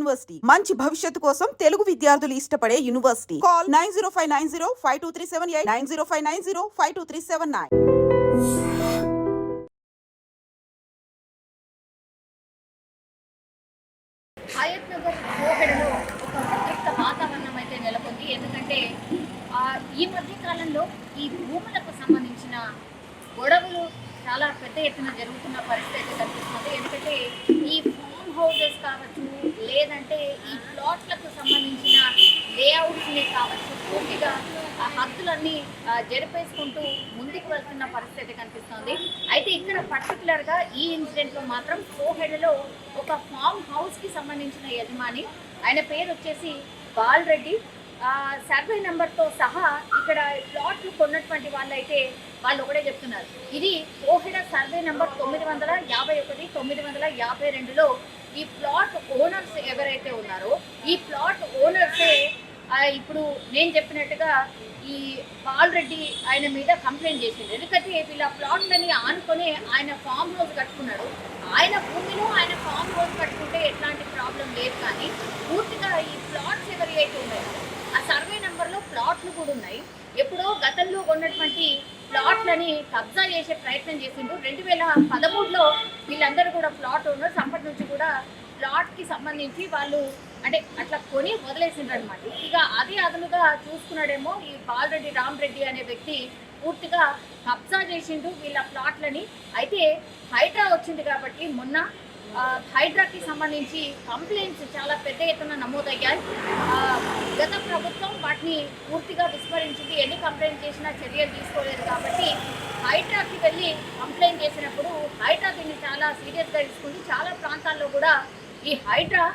University. మంచి భవిష్యత్తు కోసం తెలుగు విద్యార్థులు ఇష్టపడే university. Call nine zero five nine zero five two three seven eight nine zero five nine zero five two three seven nine. Hayat కోహెడలో ఒక ఉద్రిక్త వాతావరణం అయితే నెలకొంది. ఎందుకంటే ఈ మధ్య కాలంలో ఈ భూములకు సంబంధించిన గొడవలు చాలా పెద్ద ఎత్తున జరుగుతున్న పరిస్థితి అయితే కనిపిస్తుంది. ఎందుకంటే ఈ ఫామ్ హౌసెస్ కావచ్చు లేదంటే ఈ ప్లాట్లకు సంబంధించిన లేఅవుట్స్ని కావచ్చు పూర్తిగా ఆ హద్దులన్నీ జరిపేసుకుంటూ ముందుకు వెళ్తున్న పరిస్థితి కనిపిస్తుంది. అయితే ఇక్కడ పర్టికులర్గా ఈ ఇన్సిడెంట్లో మాత్రం కోహెడలో ఒక ఫామ్ హౌస్కి సంబంధించిన యజమాని ఆయన పేరు వచ్చేసి బాలరెడ్డి. సర్వే నెంబర్తో సహా ఇక్కడ ప్లాట్లు కొన్నటువంటి వాళ్ళైతే వాళ్ళు ఒకటే చెప్తున్నారు. ఇది ఓహెడ సర్వే నెంబర్ తొమ్మిది వందల యాభై ఒకటి తొమ్మిది వందల యాభై రెండులో ఈ ప్లాట్ ఓనర్స్ ఎవరైతే ఉన్నారో ఈ ప్లాట్ ఓనర్సే ఇప్పుడు నేను చెప్పినట్టుగా ఈ పాల్రెడ్డి ఆయన మీద కంప్లైంట్ చేసింది ఎందుకంటే వీళ్ళ ప్లాట్లని ఆనుకొని ఆయన ఫామ్ హౌస్ కట్టుకున్నాడు. ఆయన భూమిలో ఆయన ఫామ్ హౌస్ కట్టుకుంటే ఎట్లాంటి ప్రాబ్లం లేదు కానీ పూర్తిగా ఈ ప్లాట్స్ ఎవరైతే ఉన్నాయో ఆ సర్వే నెంబర్లో ప్లాట్లు కూడా ఉన్నాయి ఎప్పుడో గతంలో ఉన్నటువంటి ప్లాట్లని కబ్జా చేసే ప్రయత్నం చేసిండ్రు. రెండు వేల పదమూడులో వీళ్ళందరూ కూడా ప్లాట్ ఓనర్స్ అప్పటి నుంచి కూడా ప్లాట్కి సంబంధించి వాళ్ళు అంటే అట్లా కొని వదిలేసిండ్రు అనమాట ఇక అదే అదనుగా చూసుకున్నాడేమో ఈ బాలరెడ్డి రామరెడ్డి అనే వ్యక్తి పూర్తిగా కబ్జా చేసిండు వీళ్ళ ప్లాట్లని. అయితే హైడ్రా వచ్చింది కాబట్టి మొన్న హైడ్రాకి సంబంధించి కంప్లైంట్స్ చాలా పెద్ద ఎత్తున నమోదయ్యాయి. గత ప్రభుత్వం వాటిని పూర్తిగా విస్మరించింది. ఎన్ని కంప్లైంట్ చేసినా చర్యలు తీసుకోలేదు కాబట్టి హైడ్రాకి వెళ్ళి కంప్లైంట్ చేసినప్పుడు హైడ్రా దీన్ని చాలా సీరియస్గా తీసుకుంది. చాలా ప్రాంతాల్లో కూడా ఈ హైడ్రా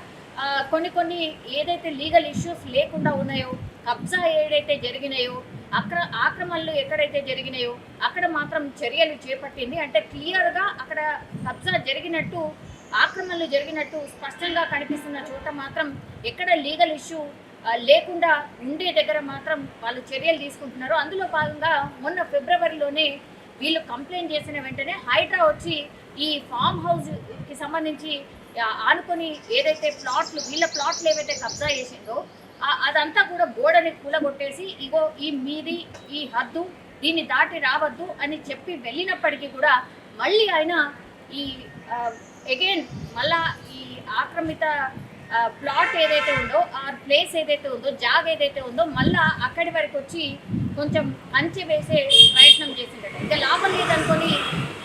కొన్ని కొన్ని ఏదైతే లీగల్ ఇష్యూస్ లేకుండా ఉన్నాయో కబ్జా ఏదైతే జరిగినాయో అక్ర ఆక్రమణలు ఎక్కడైతే జరిగినాయో అక్కడ మాత్రం చర్యలు చేపట్టింది. అంటే క్లియర్గా అక్కడ కబ్జా జరిగినట్టు ఆక్రమణలు జరిగినట్టు స్పష్టంగా కనిపిస్తున్న చోట మాత్రం ఎక్కడ లీగల్ ఇష్యూ లేకుండా ఉండే దగ్గర మాత్రం వాళ్ళు చర్యలు తీసుకుంటున్నారు. అందులో భాగంగా మొన్న ఫిబ్రవరిలోనే వీళ్ళు కంప్లైంట్ చేసిన వెంటనే హైడ్రా వచ్చి ఈ ఫామ్ హౌస్కి సంబంధించి ఆనుకొని ఏదైతే ప్లాట్లు వీళ్ళ ప్లాట్లు ఏవైతే కబ్జా చేసిందో అదంతా కూడా గోడని కూలగొట్టేసి ఇగో ఈ మీది ఈ హద్దు దీన్ని దాటి రావద్దు అని చెప్పి వెళ్ళినప్పటికీ కూడా మళ్ళీ ఆయన ఈ అగైన్ మళ్ళా ఈ ఆక్రమిత ప్లాట్ ఏదైతే ఉందో ఆ ప్లేస్ ఏదైతే ఉందో జాగ్ ఏదైతే ఉందో మళ్ళా అక్కడి వరకు వచ్చి కొంచెం అంచె వేసే ప్రయత్నం చేసిందట. ఇంకా లాభం లేదనుకొని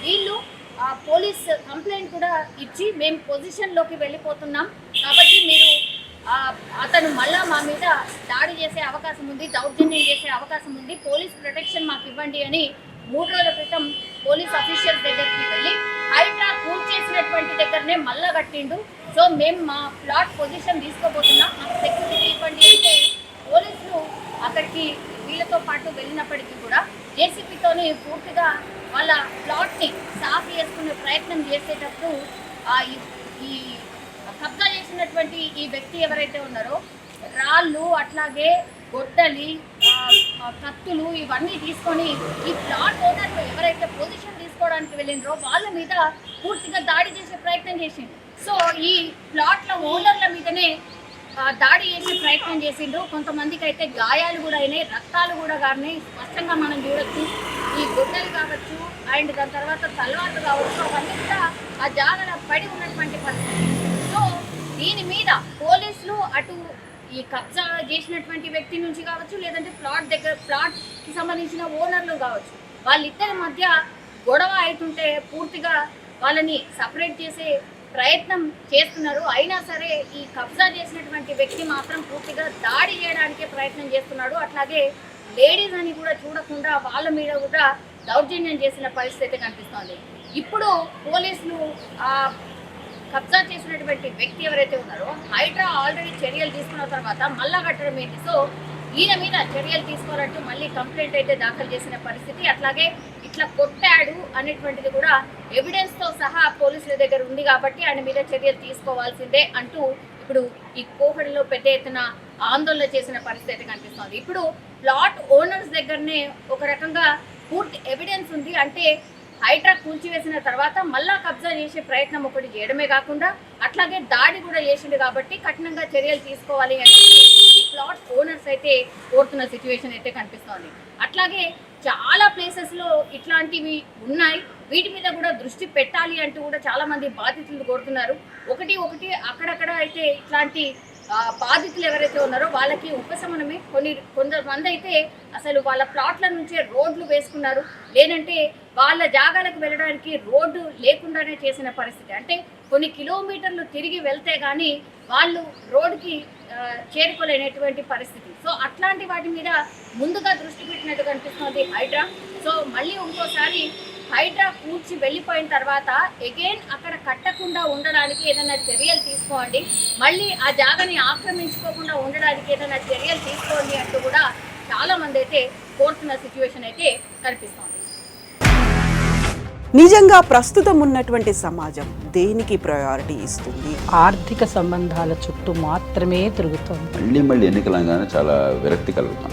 వీళ్ళు ఆ, పోలీస్ కంప్లైంట్ కూడా ఇచ్చి మేము పొజిషన్లోకి వెళ్ళిపోతున్నాం. కాబట్టి మీరు అతను మళ్ళా మా మీద దాడి చేసే అవకాశం ఉంది దౌర్జన్యం చేసే అవకాశం ఉంది పోలీస్ ప్రొటెక్షన్ మాకు ఇవ్వండి అని మూడు రోజుల క్రితం పోలీస్ అఫీషియల్స్ దగ్గరికి వెళ్ళి హైడ్రా కూల్ చేసినటువంటి దగ్గరనే మళ్ళా కట్టిండు. సో మేము మా ప్లాట్ పొజిషన్ తీసుకోబోతున్నాం. మాకు సెక్యూరిటీ ఇవ్వండి అంటే పోలీసులు అక్కడికి వీళ్ళతో పాటు వెళ్ళినప్పటికీ కూడా జేసీబీతోని పూర్తిగా వాళ్ళ ప్లాట్ని సాఫ్ చేసుకునే ప్రయత్నం చేసేటప్పుడు ఈ- కబ్జా చేసినటువంటి ఈ వ్యక్తి ఎవరైతే ఉన్నారో రాళ్ళు అట్లాగే గొడ్డలి కత్తులు ఇవన్నీ తీసుకొని ఈ ప్లాట్ ఓనర్ ఎవరైతే పొజిషన్ తీసుకోవడానికి వెళ్ళిండ్రో వాళ్ళ మీద పూర్తిగా దాడి చేసే ప్రయత్నం చేసింది సో ఈ ప్లాట్ల ఓనర్ల మీదనే దాడి చేసే ప్రయత్నం చేసిండ్రు కొంతమందికి అయితే గాయాలు కూడా అయినాయి రక్తాలు కూడా కానీ స్పష్టంగా మనం చూడొచ్చు ఈ గుడ్డలు కావచ్చు అండ్ దాని తర్వాత తలవార్లు కావచ్చు అవన్నీ కూడా ఆ జాగల పడి ఉన్నటువంటి పరిస్థితి. సో దీని మీద పోలీసులు అటు ఈ కబ్జా చేసినటువంటి వ్యక్తి నుంచి కావచ్చు లేదంటే ప్లాట్ దగ్గర ప్లాట్కి సంబంధించిన ఓనర్లు కావచ్చు వాళ్ళిద్దరి మధ్య గొడవ అవుతుంటే పూర్తిగా వాళ్ళని సపరేట్ చేసే ప్రయత్నం చేస్తున్నారు. అయినా సరే ఈ కబ్జా చేసినటువంటి వ్యక్తి మాత్రం పూర్తిగా దాడి చేయడానికే ప్రయత్నం చేస్తున్నాడు. అట్లాగే లేడీస్ అని కూడా చూడకుండా వాళ్ళ మీద కూడా దౌర్జన్యం చేసిన పరిస్థితి కనిపిస్తోంది. ఇప్పుడు పోలీసులు కబ్జా చేసినటువంటి వ్యక్తి ఎవరైతే ఉన్నారో హైడ్రా ఆల్రెడీ చర్యలు తీసుకున్న తర్వాత మళ్ళా కట్టడం ఏంటి? సో ఈయన మీద చర్యలు తీసుకోవాలంటూ మళ్ళీ కంప్లైంట్ అయితే దాఖలు చేసిన పరిస్థితి. అట్లాగే ఇట్లా కొట్టాడు అనేటువంటిది కూడా ఎవిడెన్స్తో సహా పోలీసుల దగ్గర ఉంది కాబట్టి ఆయన మీద చర్యలు తీసుకోవాల్సిందే అంటూ ఇప్పుడు ఈ కోహడిలో పెద్ద ఎత్తున ఆందోళన చేసిన పరిస్థితి కనిపిస్తోంది. ఇప్పుడు ప్లాట్ ఓనర్స్ దగ్గరనే ఒక రకంగా పూర్తి ఎవిడెన్స్ ఉంది. అంటే హైడ్రా కూల్చివేసిన తర్వాత మళ్ళా కబ్జా చేసే ప్రయత్నం ఒకటి చేయడమే కాకుండా అట్లాగే దాడి కూడా చేసిండు కాబట్టి కఠినంగా చర్యలు తీసుకోవాలి అని ప్లాట్ ఓనర్స్ అయితే కోరుతున్న సిచ్యువేషన్ అయితే కనిపిస్తోంది. అట్లాగే చాలా ప్లేసెస్లో ఇట్లాంటివి ఉన్నాయి. వీటి మీద కూడా దృష్టి పెట్టాలి అంటూ కూడా చాలామంది బాధితులు కోరుతున్నారు. ఒకటి ఒకటి అక్కడక్కడ అయితే ఇట్లాంటి బాధితులు ఎవరైతే ఉన్నారో వాళ్ళకి ఉపశమనమే. కొన్ని కొంతమంది అయితే అసలు వాళ్ళ ప్లాట్ల నుంచే రోడ్లు వేసుకున్నారు. లేదంటే వాళ్ళ జాగాలకు వెళ్ళడానికి రోడ్డు లేకుండానే చేసిన పరిస్థితి. అంటే కొన్ని కిలోమీటర్లు తిరిగి వెళ్తే కానీ వాళ్ళు రోడ్డుకి చేరుకోలేనటువంటి పరిస్థితి. సో అట్లాంటి వాటి మీద ముందుగా దృష్టి పెట్టినట్టు కనిపిస్తుంది హైడ్రా. సో మళ్ళీ ఇంకోసారి హైడ్రా కూర్చి వెళ్ళిపోయిన తర్వాత అగైన్ అక్కడ కట్టకుండా ఉండడానికి ఏదైనా చర్యలు తీసుకోండి. మళ్ళీ ఆ జాగాని ఆక్రమించుకోకుండా ఉండడానికి ఏదైనా చర్యలు తీసుకోండి అంటూ కూడా చాలా మంది అయితే కోరుతున్న సిచ్యువేషన్ అయితే కనిపిస్తోంది. నిజంగా ప్రస్తుతం ఉన్నటువంటి సమాజం దేనికి ప్రయారిటీ ఇస్తుంది? ఆర్థిక సంబంధాల చుట్టూ మాత్రమే తిరుగుతోంది. మళ్ళీ మళ్ళీ ఎన్నికలంగానే చాలా విరక్తి కలుగుతాం